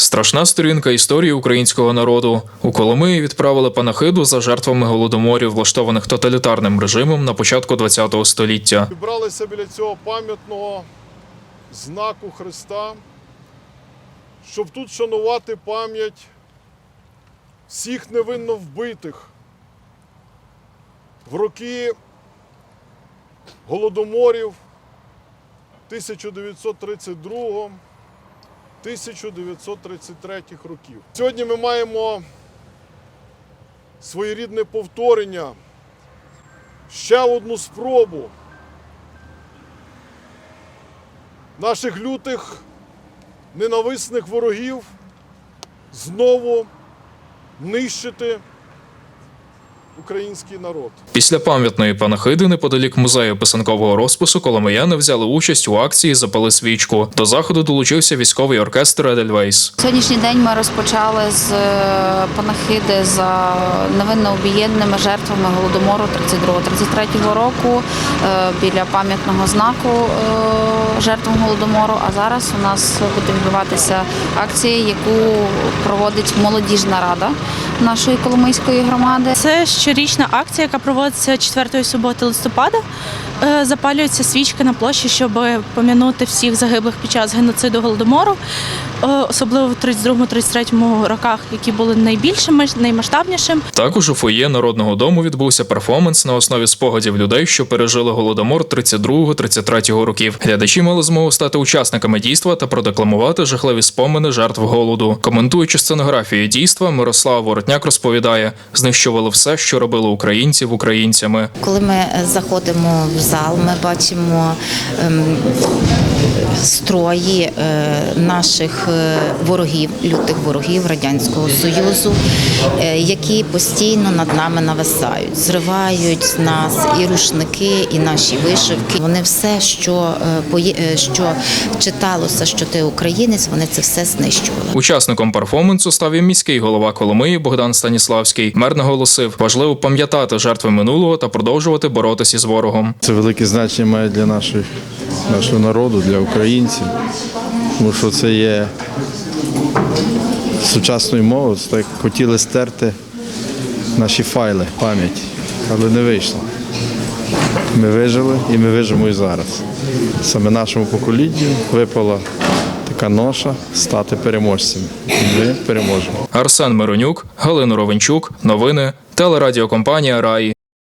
Страшна сторінка історії українського народу. У Коломиї відправили панахиду за жертвами голодоморів, влаштованих тоталітарним режимом на початку ХХ століття. Зібралися біля цього пам'ятного знаку Христа, щоб тут шанувати пам'ять всіх невинно вбитих в роки голодоморів 1932 1933 років. Сьогодні ми маємо своєрідне повторення, ще одну спробу наших лютих ненависних ворогів знову нищити український народ. Після пам'ятної панахиди неподалік музею писанкового розпису коломияни взяли участь у акції Запали свічку. До заходу долучився військовий оркестр Едельвейс. Сьогоднішній день ми розпочали з е, панахиди за невинно обієдними жертвами голодомору 32-33 року е, біля пам'ятного знаку е, жертвам голодомору. А зараз у нас буде відбуватися акція, яку проводить молодіжна рада нашої коломийської громади. Це щорічна акція, яка проводиться 4 суботи листопада. Е, Запалюється свічка на площі, щоб пом'янути всіх загиблих під час геноциду голодомору, е, особливо в 32-33 роках, які були найбільшими, наймасштабнішим. Також у фоє народного дому відбувся перформанс на основі спогадів людей, що пережили голодомор 32-33 років. Глядачі мали змогу стати учасниками дійства та продекламувати жахливі спомини жертв голоду. Коментуючи сценографію дійства, Мирослава Воротняк розповідає: знищували все, що робили українців українцями. Коли ми заходимо в зал, ми бачимо ем, строї е, наших е, ворогів, лютих ворогів Радянського Союзу, е, які постійно над нами нависають, зривають з нас і рушники, і наші вишивки. Вони все, що, що читалося, що ти українець, вони це все знищували. Учасником перформансу став і міський голова Коломиї Богдан Станіславський. Мер наголосив, важливо пам'ятати жертви минулого та продовжувати боротися з ворогом. Це велике значення має для нашої, нашого народу, для українців. Тому що це є сучасною мовою, так хотіли стерти наші файли, пам'ять, але не вийшло. Ми вижили і ми вижимо і зараз. Саме нашому поколінню випала така ноша стати переможцем. Ми переможемо. Арсен Миронюк, Галина Ровенчук. Новини телерадіокомпанія Раї.